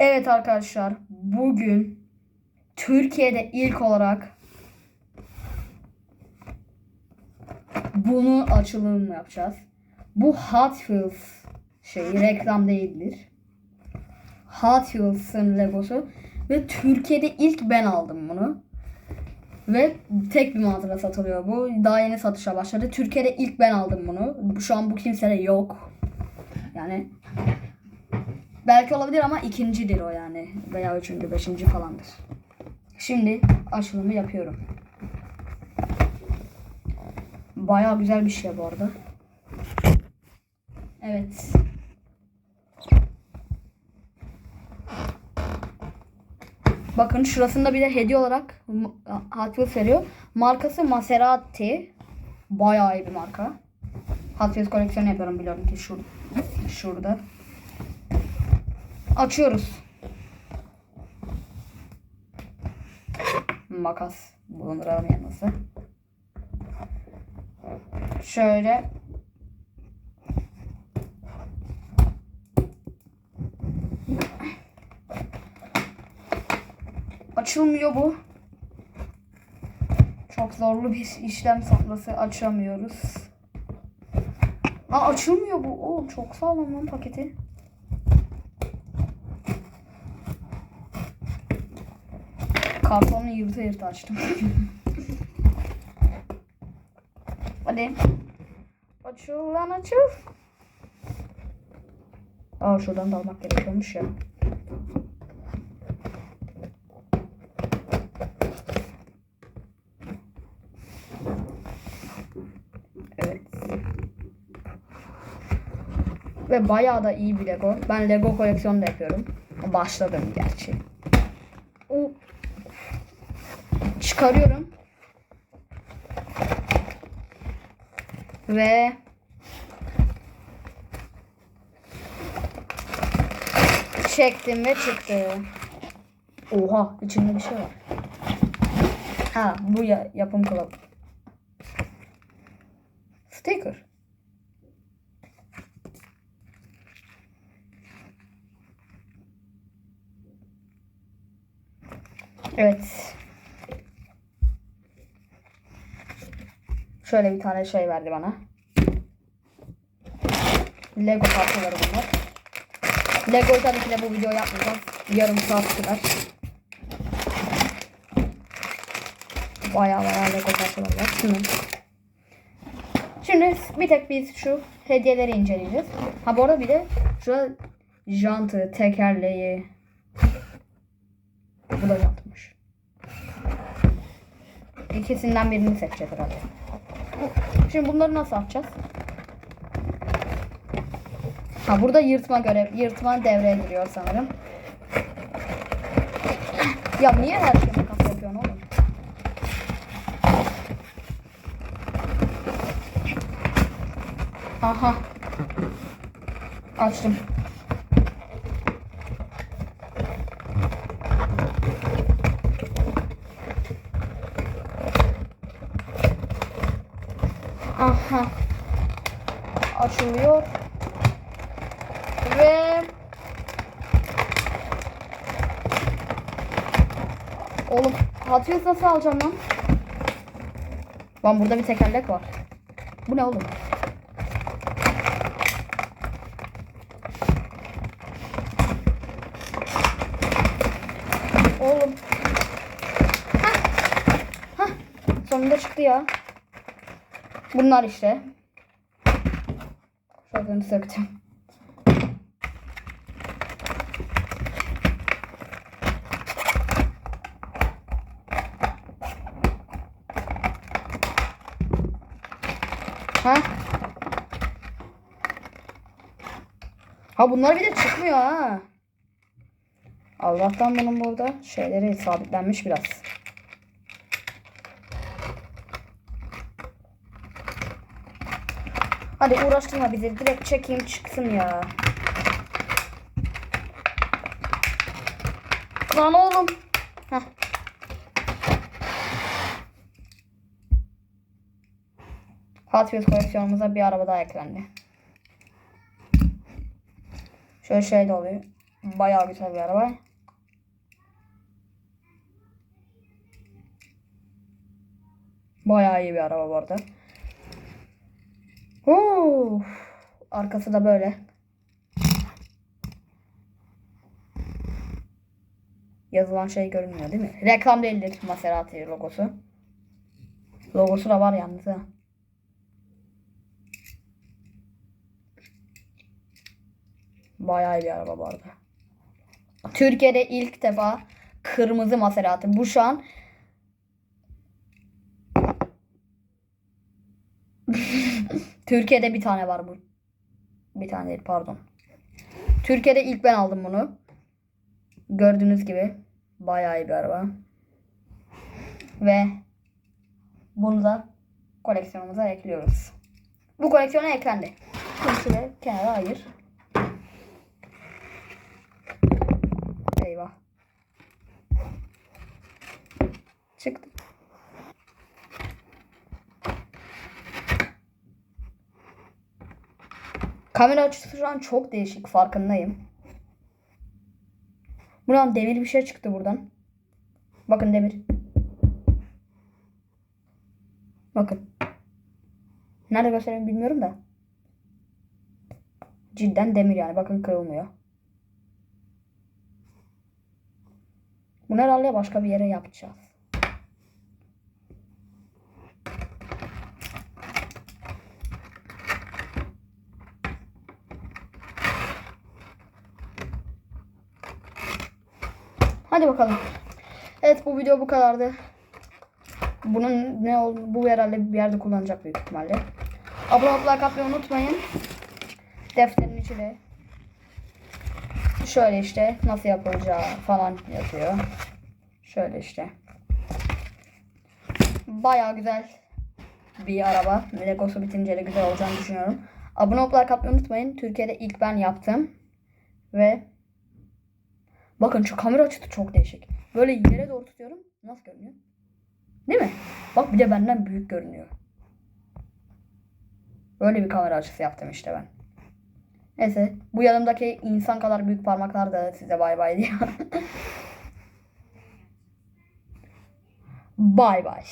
Evet arkadaşlar bugün Türkiye'de ilk olarak bunu açılım yapacağız. Bu Hot Wheels şey reklam değildir. Hot Wheels'ın Legosu ve Türkiye'de ilk ben aldım bunu. Ve tek bir mağazada satılıyor bu. Daha yeni satışa başladı. Türkiye'de ilk ben aldım bunu. Şu an bu kimsede yok. Yani Belki olabilir ama ikincidir o yani. Veya üçüncü, beşinci falandır. Şimdi açılımı yapıyorum. Baya güzel bir şey bu arada. Evet. Bakın şurasında bir de hediye olarak Hot Wheels veriyor. Markası Maserati. Bayağı iyi bir marka. Hot Wheels koleksiyonu yapıyorum biliyorum ki şur şurada. Açıyoruz. Makas bulunduralım yanımızda. Şöyle Açılmıyor bu. Çok zorlu bir işlem sonrası açamıyoruz. Aa, açılmıyor bu. Oğlum çok sağlam lan paketi. Kartonu yırta yırta açtım. Hadi. Açıl lan açıl. Aa şuradan da almak gerekiyormuş ya. Evet. Ve bayağı da iyi bir Lego. Ben Lego koleksiyonu da yapıyorum. Başladım gerçi. O çıkarıyorum. Ve çektim ve çıktı. Oha içinde bir şey var. Ha bu ya, yapım kılavuzu. Sticker. Evet. Şöyle bir tane şey verdi bana. Lego parçaları bunlar. Lego tabii ki de bu video yapmayacağız. Yarım saat sürer. Baya baya Lego parçaları var. Şimdi, şimdi bir tek biz şu hediyeleri inceleyeceğiz. Ha bu arada bir de şu jantı, tekerleği. Bu da jantmış. İkisinden birini seçeceğiz herhalde. Şimdi bunları nasıl yapacağız? Ha burada yırtma görev, yırtma devreye giriyor sanırım. Ya niye her şeyi makas yapıyorsun oğlum? Aha. Açtım. Aha. Açılıyor. Ve Oğlum Hot nasıl alacağım lan? Lan burada bir tekerlek var. Bu ne oğlum? Oğlum. Hah. Hah. Sonunda çıktı ya. Bunlar işte. Şuradan söktüm. Ha? Ha bunlar bir de çıkmıyor ha. Allah'tan bunun burada şeyleri sabitlenmiş biraz. Hadi uğraştırma bizi. Direkt çekeyim çıksın ya. Lan oğlum. Heh. Hot Wheels koleksiyonumuza bir araba daha eklendi. Şöyle şey de oluyor. Bayağı güzel bir araba. Bayağı iyi bir araba bu arada. Huu. Arkası da böyle. Yazılan şey görünmüyor değil mi? Reklam değildir Maserati logosu. Logosu da var yalnız ha. Bayağı bir araba arada. Türkiye'de ilk defa kırmızı Maserati. Bu şu an Türkiye'de bir tane var bu. Bir tane değil pardon. Türkiye'de ilk ben aldım bunu. Gördüğünüz gibi bayağı iyi bir araba. Ve bunu da koleksiyonumuza ekliyoruz. Bu koleksiyona eklendi. Şuraya kenara ayır. Eyvah. Çıktı. Kamera açısı şu an çok değişik farkındayım. Buradan demir bir şey çıktı buradan. Bakın demir. Bakın. Nerede göstereyim bilmiyorum da. Cidden demir yani. Bakın kırılmıyor. Bunu herhalde başka bir yere yapacağız. Hadi bakalım. Evet bu video bu kadardı. Bunun ne oldu? Bu herhalde bir yerde kullanacak büyük ihtimalle. Abone olup like unutmayın. Defterin içine şöyle işte nasıl yapılacağı falan yazıyor. Şöyle işte. Baya güzel bir araba. Legosu bitince de güzel olacağını düşünüyorum. Abone olup like unutmayın. Türkiye'de ilk ben yaptım. Ve bakın şu kamera açısı çok değişik. Böyle yere doğru tutuyorum. Nasıl görünüyor? Değil mi? Bak bir de benden büyük görünüyor. Böyle bir kamera açısı yaptım işte ben. Neyse bu yanımdaki insan kadar büyük parmaklar da size bay bay diyor. bay bay.